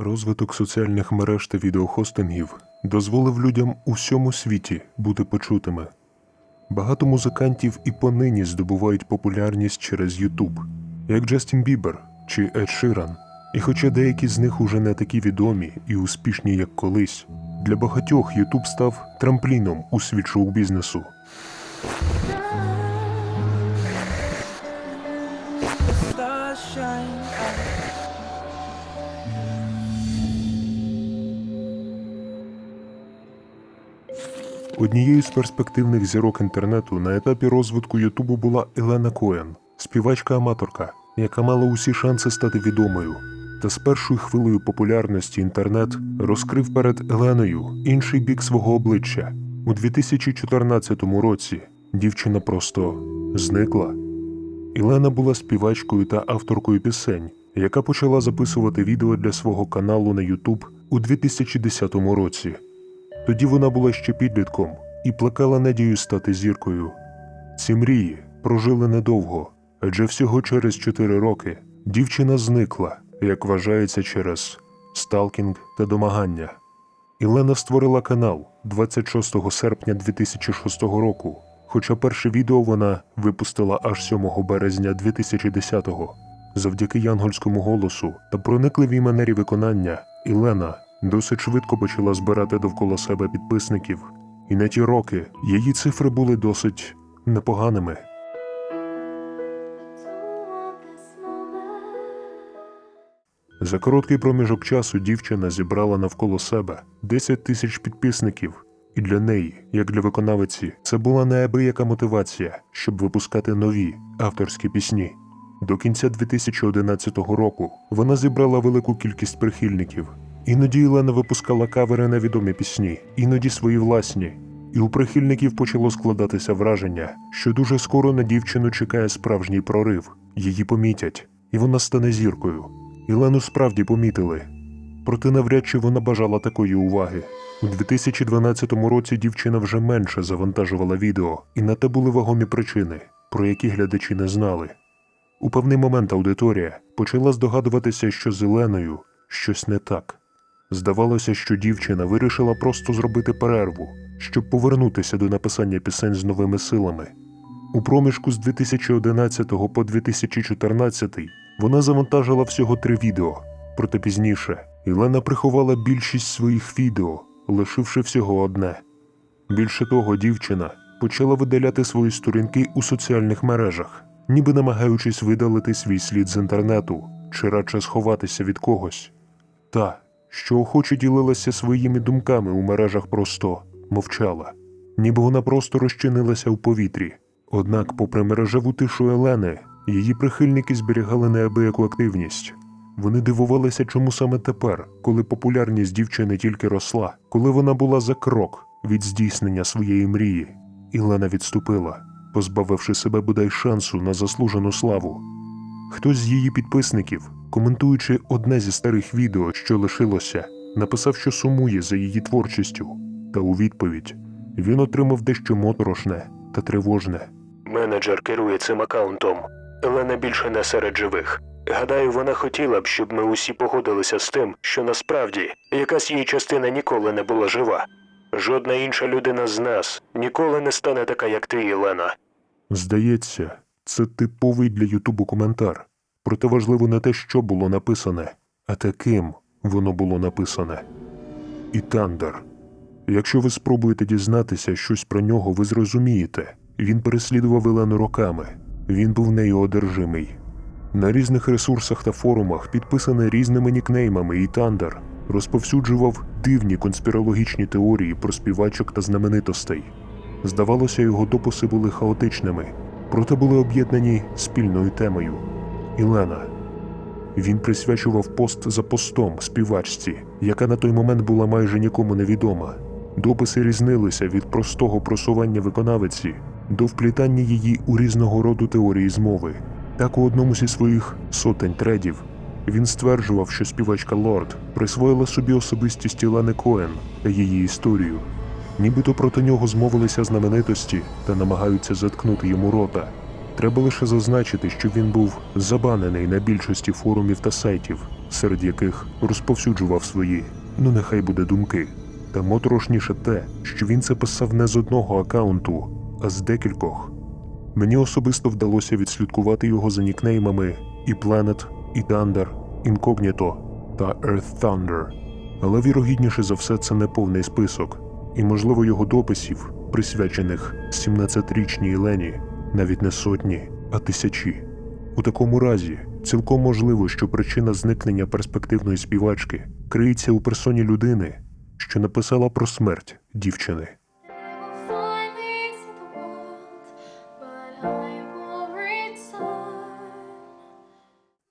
Розвиток соціальних мереж та відеохостингів дозволив людям у всьому світі бути почутими. Багато музикантів і понині здобувають популярність через YouTube, як Джастін Бібер чи Ед Ширан. І хоча деякі з них уже не такі відомі і успішні, як колись, для багатьох YouTube став трампліном у світ шоу-бізнесу. Однією з перспективних зірок інтернету на етапі розвитку Ютубу була Елена Коен, співачка-аматорка, яка мала усі шанси стати відомою. Та з першою хвилею популярності інтернет розкрив перед Еленою інший бік свого обличчя. У 2014 році дівчина просто зникла. Ілена була співачкою та авторкою пісень, яка почала записувати відео для свого каналу на YouTube у 2010 році. Тоді вона була ще підлітком і плекала надію стати зіркою. Ці мрії прожили недовго, адже всього через 4 роки дівчина зникла, як вважається через сталкінг та домагання. Ілена створила канал 26 серпня 2006 року, хоча перше відео вона випустила аж 7 березня 2010-го. Завдяки янгольському голосу та проникливій манері виконання Ілена досить швидко почала збирати довкола себе підписників, і на ті роки її цифри були досить непоганими. За короткий проміжок часу дівчина зібрала навколо себе 10 тисяч підписників, і для неї, як для виконавиці, це була неабияка мотивація, щоб випускати нові авторські пісні. До кінця 2011 року вона зібрала велику кількість прихильників. Іноді Ілена випускала кавери на відомі пісні, іноді свої власні. І у прихильників почало складатися враження, що дуже скоро на дівчину чекає справжній прорив. Її помітять, і вона стане зіркою. Ілену справді помітили. Проте навряд чи вона бажала такої уваги. У 2012 році дівчина вже менше завантажувала відео, і на те були вагомі причини, про які глядачі не знали. У певний момент аудиторія почала здогадуватися, що з Іленою щось не так. Здавалося, що дівчина вирішила просто зробити перерву, щоб повернутися до написання пісень з новими силами. У проміжку з 2011 по 2014 вона завантажила всього три відео, проте пізніше Ілена приховала більшість своїх відео, лишивши всього одне. Більше того, дівчина почала видаляти свої сторінки у соціальних мережах, ніби намагаючись видалити свій слід з інтернету чи радше сховатися від когось. Та, що охоче ділилася своїми думками у мережах просто мовчала, ніби вона просто розчинилася у повітрі. Однак, попри мережеву тишу Елени, її прихильники зберігали неабияку активність. Вони дивувалися, чому саме тепер, коли популярність дівчини тільки росла, коли вона була за крок від здійснення своєї мрії. Ілена відступила, позбавивши себе бодай шансу на заслужену славу. Хтось з її підписників, коментуючи одне зі старих відео, що лишилося, написав, що сумує за її творчістю, та у відповідь він отримав дещо моторошне та тривожне. Менеджер керує цим аккаунтом. Елена більше не серед живих. Гадаю, вона хотіла б, щоб ми усі погодилися з тим, що насправді якась її частина ніколи не була жива. Жодна інша людина з нас ніколи не стане така, як ти, Єлена. Здається, це типовий для Ютубу коментар. Проте важливо не те, що було написане, а те, ким воно було написане. І Тандер. Якщо ви спробуєте дізнатися щось про нього, ви зрозумієте. Він переслідував Елену роками. Він був нею одержимий. На різних ресурсах та форумах, підписаний різними нікнеймами, і Тандер розповсюджував дивні конспірологічні теорії про співачок та знаменитостей. Здавалося, його дописи були хаотичними, проте були об'єднані спільною темою. Ілена. Він присвячував пост за постом співачці, яка на той момент була майже нікому невідома. Дописи різнилися від простого просування виконавиці до вплітання її у різного роду теорії змови. Так у одному зі своїх сотень тредів він стверджував, що співачка Лорд присвоїла собі особистість Ілени Коен та її історію. Нібито проти нього змовилися знаменитості та намагаються заткнути йому рота. Треба лише зазначити, що він був забанений на більшості форумів та сайтів, серед яких розповсюджував свої, ну нехай буде думки. Та моторошніше те, що він це писав не з одного акаунту, а з декількох. Мені особисто вдалося відслідкувати його за нікнеймами і Planet, і Thunder, Incognito та Earth Thunder. Але вірогідніше за все це не повний список, і, можливо, його дописів, присвячених 17-річній Лені, навіть не сотні, а тисячі. У такому разі, цілком можливо, що причина зникнення перспективної співачки криється у персоні людини, що написала про смерть дівчини. finally see the world, but I will return.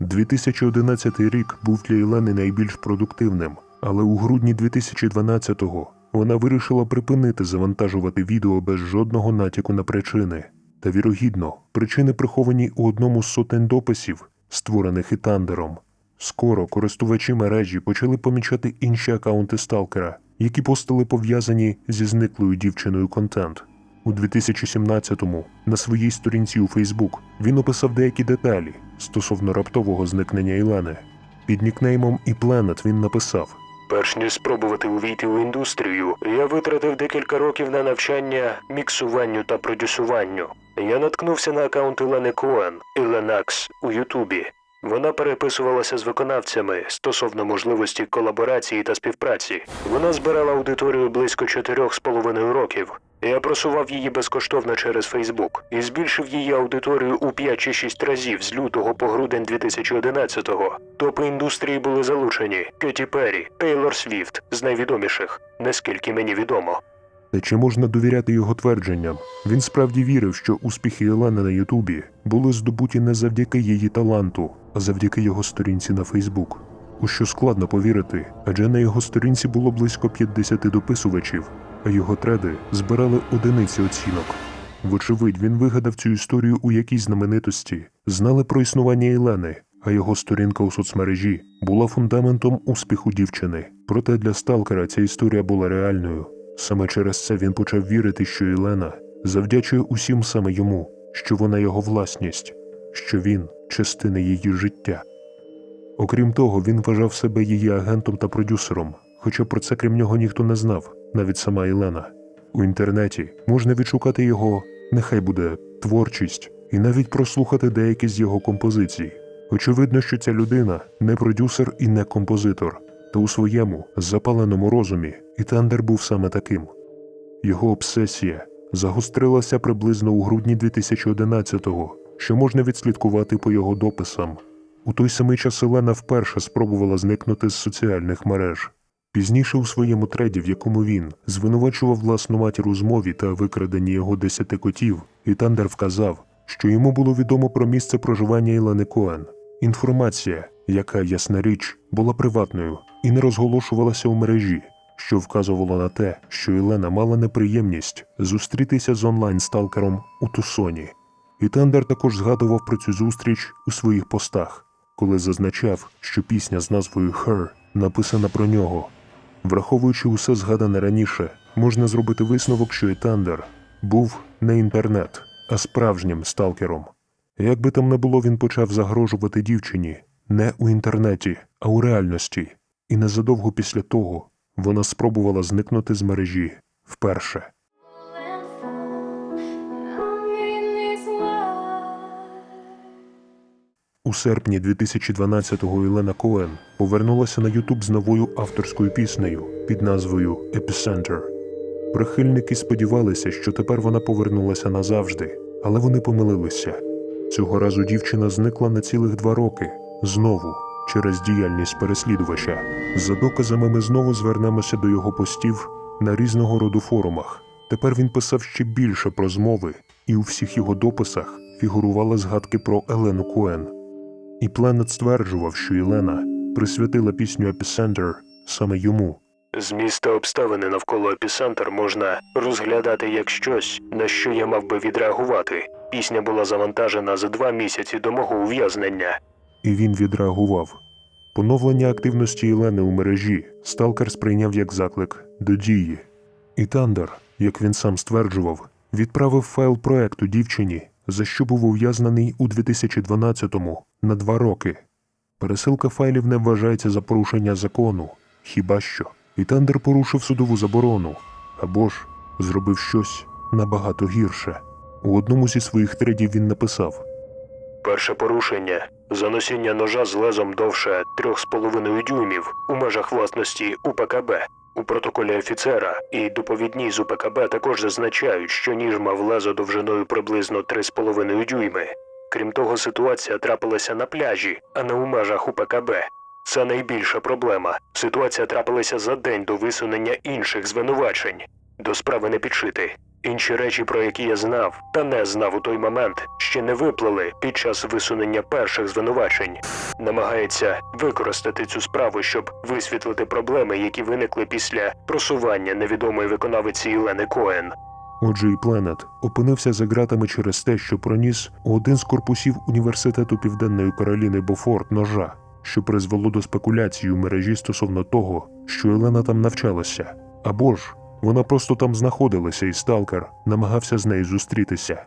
2011 рік був для Єлени найбільш продуктивним, але у грудні 2012-го вона вирішила припинити завантажувати відео без жодного натяку на причини. Та вірогідно, причини приховані у одному з сотень дописів, створених і Тандером. Скоро користувачі мережі почали помічати інші акаунти сталкера, які постили пов'язані зі зниклою дівчиною контент. У 2017-му на своїй сторінці у Фейсбук він описав деякі деталі стосовно раптового зникнення Ілени. Під нікнеймом і Planet він написав: Перш ніж спробувати увійти у індустрію, я витратив декілька років на навчання міксуванню та продюсуванню. Я наткнувся на аккаунт Ілени Коен Іленакс у Ютубі. Вона переписувалася з виконавцями стосовно можливості колаборації та співпраці. Вона збирала аудиторію близько чотирьох з половиною років. Я просував її безкоштовно через Фейсбук і збільшив її аудиторію у 5 чи 6 разів з лютого по грудень 2011-го. Топи індустрії були залучені Кеті Перрі, Тейлор Свіфт з найвідоміших, наскільки мені відомо. Та чи можна довіряти його твердженням? Він справді вірив, що успіхи Єлени на Ютубі були здобуті не завдяки її таланту, а завдяки його сторінці на Фейсбук. У що складно повірити, адже на його сторінці було близько 50 дописувачів, а його треди збирали одиниці оцінок. Вочевидь, він вигадав цю історію у якій знаменитості, знали про існування Єлени, а його сторінка у соцмережі була фундаментом успіху дівчини. Проте для сталкера ця історія була реальною. Саме через це він почав вірити, що Єлена завдячує усім саме йому, що вона його власність, що він частина її життя. Окрім того, він вважав себе її агентом та продюсером, хоча про це крім нього ніхто не знав, навіть сама Єлена. У інтернеті можна відшукати його, нехай буде творчість, і навіть прослухати деякі з його композицій. Очевидно, що ця людина не продюсер і не композитор, та у своєму запаленому розумі і був саме таким. Його обсесія загострилася приблизно у грудні 2011-го, що можна відслідкувати по його дописам. У той самий час Елена вперше спробувала зникнути з соціальних мереж. Пізніше у своєму треді, в якому він звинувачував власну матір у змові та викраденні його десяти котів, і вказав, що йому було відомо про місце проживання Ілени Коен. Інформація, яка, ясна річ, була приватною і не розголошувалася у мережі, що вказувало на те, що Ілена мала неприємність зустрітися з онлайн-сталкером у Тусоні. І Тандер також згадував про цю зустріч у своїх постах, коли зазначав, що пісня з назвою Her написана про нього. Враховуючи усе згадане раніше, можна зробити висновок, що і Тандер був не інтернет, а справжнім сталкером. Як би там не було, він почав загрожувати дівчині не у інтернеті, а у реальності, і незадовго після того вона спробувала зникнути з мережі вперше. У серпні 2012-го Єлена Коен повернулася на Ютуб з новою авторською піснею під назвою Epicenter. Прихильники сподівалися, що тепер вона повернулася назавжди, але вони помилилися. Цього разу дівчина зникла на цілих два роки знову через діяльність переслідувача. За доказами ми знову звернемося до його постів на різного роду форумах. Тепер він писав ще більше про змови, і у всіх його дописах фігурували згадки про Елену Коен. І Пленет стверджував, що Єлена присвятила пісню Epicenter саме йому. Зміст та обставини навколо епіцентр можна розглядати як щось, на що я мав би відреагувати. Пісня була завантажена за два місяці до мого ув'язнення. І він відреагував. Поновлення активності Єлени у мережі Сталкер сприйняв як заклик до дії. І Тандер, як він сам стверджував, відправив файл проекту дівчині, за що був ув'язнений у 2012-му на два роки. Пересилка файлів не вважається за порушення закону, хіба що. І Тандер порушив судову заборону, або ж зробив щось набагато гірше. У одному зі своїх тредів він написав: Перше порушення за носіння ножа з лезом довше 3,5 дюймів у межах власності УПКБ. У протоколі офіцера і доповідній з УПКБ також зазначають, що ніж мав лезо довжиною приблизно 3,5 дюйми. Крім того, ситуація трапилася на пляжі, а не у межах УПКБ. Це найбільша проблема. Ситуація трапилася за день до висунення інших звинувачень. До справи не підшити. Інші речі, про які я знав та не знав у той момент, ще не виплили під час висунення перших звинувачень. Намагається використати цю справу, щоб висвітлити проблеми, які виникли після просування невідомої виконавиці Єлени Коен. Отже, і Пленет опинився за ґратами через те, що проніс у один з корпусів університету Південної Кароліни Бофорт ножа, що призвело до спекуляцій у мережі стосовно того, що Елена там навчалася, або ж вона просто там знаходилася, і сталкер намагався з нею зустрітися.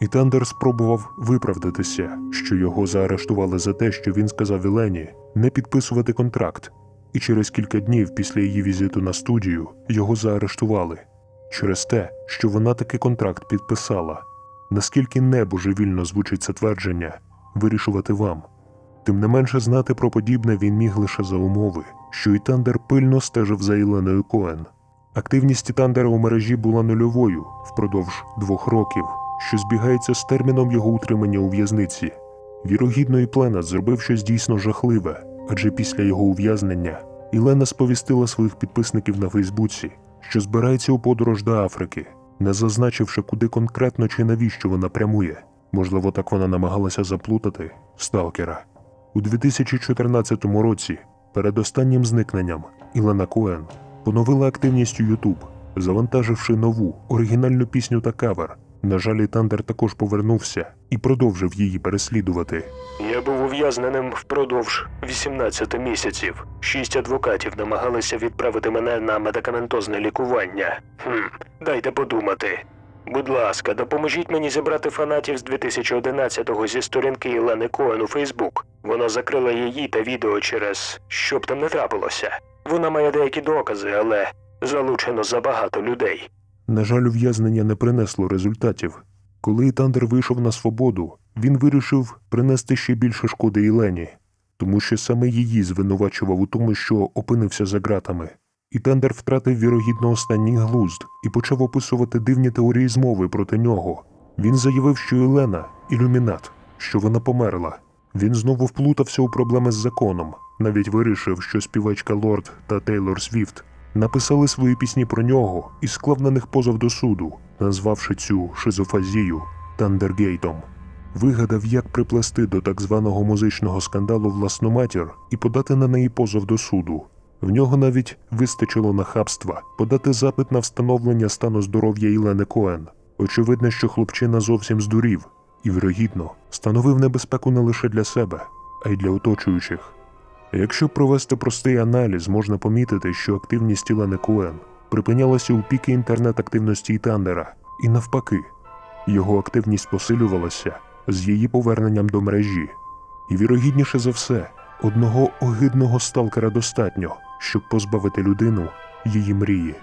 І Тандер спробував виправдатися, що його заарештували за те, що він сказав Елені не підписувати контракт, і через кілька днів після її візиту на студію його заарештували через те, що вона таки контракт підписала. Наскільки небожевільно звучить це твердження, вирішувати вам. Тим не менше знати про подібне він міг лише за умови, що і Тандер пильно стежив за Єленою Коен. Активність Тандера у мережі була нульовою впродовж двох років, що збігається з терміном його утримання у в'язниці. Вірогідно, і Пленет зробив щось дійсно жахливе, адже після його ув'язнення Ілена сповістила своїх підписників на Фейсбуці, що збирається у подорож до Африки, не зазначивши, куди конкретно чи навіщо вона прямує. Можливо, так вона намагалася заплутати сталкера. У 2014 році, перед останнім зникненням, Ілена Коен поновила активність YouTube, завантаживши нову оригінальну пісню та кавер. На жаль, Тандер також повернувся і продовжив її переслідувати. Я був ув'язненим впродовж 18 місяців. Шість адвокатів намагалися відправити мене на медикаментозне лікування. Хм, дайте подумати. Будь ласка, допоможіть мені зібрати фанатів з 2011-го зі сторінки Єлени Коен у Фейсбук. Вона закрила її та відео через що б там не трапилося. Вона має деякі докази, але залучено забагато людей. На жаль, ув'язнення не принесло результатів. Коли Тандер вийшов на свободу, він вирішив принести ще більше шкоди Єлені, тому що саме її звинувачував у тому, що опинився за ґратами. І Тандер втратив вірогідно останній глузд і почав описувати дивні теорії змови проти нього. Він заявив, що Єлена ілюмінат, що вона померла. Він знову вплутався у проблеми з законом, навіть вирішив, що співачка Лорд та Тейлор Свіфт написали свої пісні про нього і склав на них позов до суду, назвавши цю шизофазію Тандергейтом. Вигадав, як приплести до так званого музичного скандалу власну матір і подати на неї позов до суду. В нього навіть вистачило нахабства подати запит на встановлення стану здоров'я Ілени Коен. Очевидно, що хлопчина зовсім здурів і, вірогідно, становив небезпеку не лише для себе, а й для оточуючих. Якщо провести простий аналіз, можна помітити, що активність Ілени Коен припинялася у піки інтернет-активності Тандера, і навпаки, його активність посилювалася з її поверненням до мережі. І вірогідніше за все, одного огидного сталкера достатньо, щоб позбавити людину її мрії.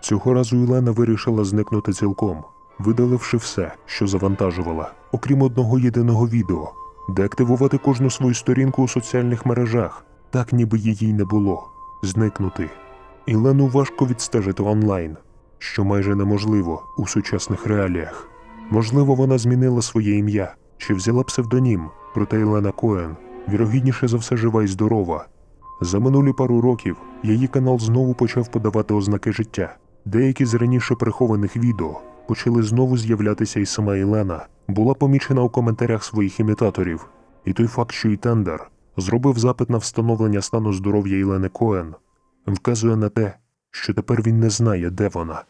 Цього разу Ілена вирішила зникнути цілком, видаливши все, що завантажувала, окрім одного єдиного відео, деактивувати кожну свою сторінку у соціальних мережах, так ніби її не було, зникнути. Ілену важко відстежити онлайн, що майже неможливо у сучасних реаліях. Можливо, вона змінила своє ім'я чи взяла псевдонім, проте Ілена Коен вірогідніше за все жива і здорова. За минулі пару років її канал знову почав подавати ознаки життя. Деякі з раніше прихованих відео почали знову з'являтися і сама Ілена була помічена у коментарях своїх імітаторів. І той факт, що і Тендер зробив запит на встановлення стану здоров'я Ілени Коен, вказує на те, що тепер він не знає, де вона.